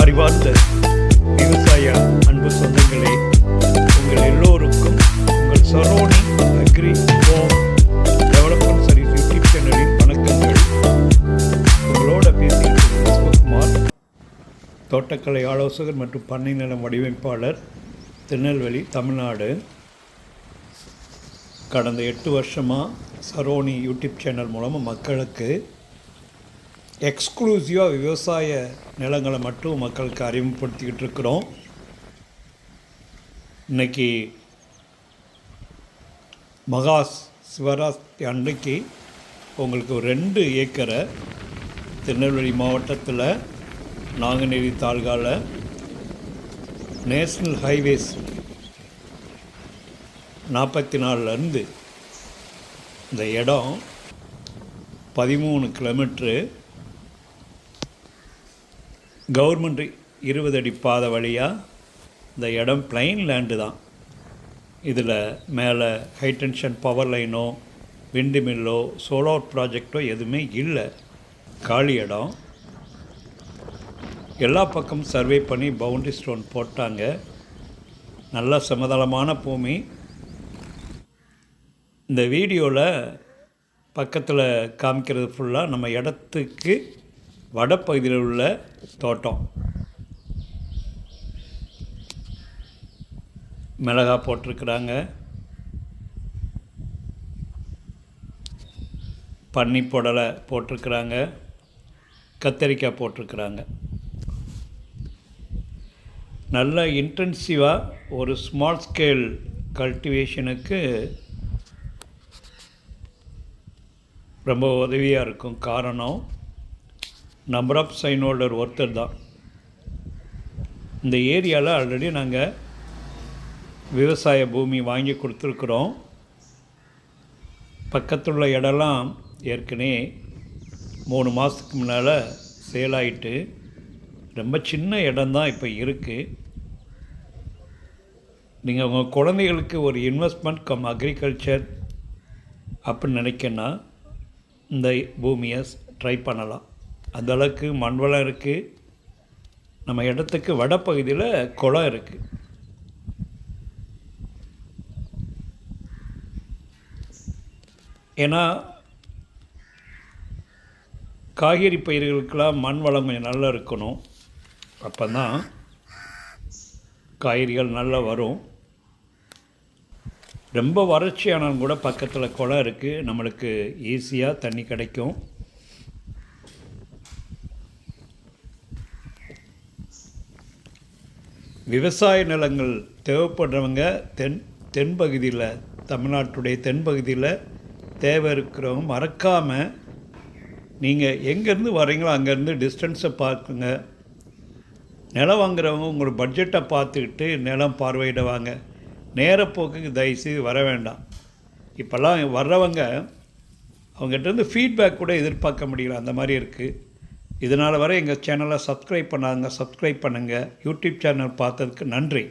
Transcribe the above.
அறிவார்ந்த விவசாய அன்பு சொந்தங்களே உங்கள் எல்லோருக்கும் உங்கள் Saroni agri home development service YouTube சேனலின் வணக்கங்கள். உங்களோட பேசியிருக்கும் விஸ்வகுமார் தோட்டக்கலை ஆலோசகர் மற்றும் பண்ணை நிலம் வடிவமைப்பாளர் திருநெல்வேலி தமிழ்நாடு. கடந்த எட்டு வருஷமாக சரோனி யூடியூப் சேனல் மூலமாக மக்களுக்கு எக்ஸ்க்ளூசிவாக விவசாய நிலங்களை மட்டும் மக்களுக்கு அறிமுகப்படுத்திக்கிட்டு இருக்கிறோம். இன்னைக்கு மகா சிவராத்திரி அன்னைக்கு உங்களுக்கு ரெண்டு ஏக்கரை திருநெல்வேலி மாவட்டத்தில் நாங்குநேரி தாலுகாவில் நேஷ்னல் ஹைவேஸ் நாற்பத்தி நாலுலேருந்து இந்த இடம் பதிமூணு கிலோமீட்ரு கவர்மெண்ட் இருபது அடி பாதை வழியாக இந்த இடம் பிளைன் லேண்டு தான். இதில் மேலே ஹை டென்ஷன் பவர் லைனோ விண்டு மில்லோ சோலார் ப்ராஜெக்டோ எதுவுமே இல்லை. காலி இடம். எல்லா பக்கமும் சர்வே பண்ணி பவுண்டரி ஸ்டோன் போட்டாங்க. நல்ல சமதளமான பூமி. இந்த வீடியோவில் பக்கத்தில் காமிக்கிறது ஃபுல்லாக நம்ம இடத்துக்கு வடப்பகுதியில் உள்ள தோட்டம். மிளகா போட்டிருக்கிறாங்க. பன்னி புடலை போட்டிருக்கிறாங்க. கத்தரிக்காய் போட்டிருக்கிறாங்க. நல்ல இன்டென்சிவாக ஒரு ஸ்மால் ஸ்கேல் கல்டிவேஷனுக்கு ரொம்ப உதவியாக இருக்கும் காரணம் நம்பர் ஆஃப் சைன் ஹோல்டர் ஒருத்தர் தான். இந்த ஏரியாவில் ஆல்ரெடி நாங்கள் விவசாய பூமி வாங்கி கொடுத்துருக்குறோம். பக்கத்துள்ள இடம்லாம் ஏற்கனவே மூணு மாதத்துக்கு முன்னால் சேல் ஆகிட்டு ரொம்ப சின்ன இடம்தான் இப்போ இருக்குது நீங்கள் உங்கள் குழந்தைகளுக்கு ஒரு இன்வெஸ்ட்மெண்ட் கம் அக்ரிகல்ச்சர் அப்படின்னு நினைக்கன்னா இந்த பூமியை ட்ரை பண்ணலாம். அந்த அளவுக்கு மண் வளம் இருக்குது நம்ம இடத்துக்கு வடப்பகுதியில் குளம் இருக்குது ஏன்னா காய்கறி பயிர்களுக்கெல்லாம் மண் வளம் கொஞ்சம் நல்லா இருக்கணும். அப்போ தான் காய்கறிகள் நல்லா வரும். ரொம்ப வறட்சியானாலும் கூட பக்கத்தில் குளம் இருக்குது நம்மளுக்கு ஈஸியாக தண்ணி கிடைக்கும். விவசாய நிலங்கள் தேவைப்படுறவங்க தென் தென்பகுதியில் தமிழ்நாட்டுடைய தென்பகுதியில் தேவை இருக்கிறவங்க மறக்காமல் நீங்கள் எங்கேருந்து வரீங்களோ அங்கேருந்து டிஸ்டன்ஸை பார்க்குங்க. நிலம் வாங்குறவங்க உங்களோட பட்ஜெட்டை பார்த்துக்கிட்டு நிலம் பார்வையிடுவாங்க நேரப்போக்குக்கு தயவுசெய்து வர வேண்டாம். இப்போல்லாம் வர்றவங்க அவங்ககிட்ட இருந்து ஃபீட்பேக் கூட எதிர்பார்க்க முடியல. அந்த மாதிரி இருக்குது இதனால் வரை எங்கள் சேனலை சப்ஸ்கிரைப் பண்ணாங்க சப்ஸ்கிரைப் பண்ணுங்கள் யூடியூப் சேனல் பார்த்ததுக்கு நன்றி.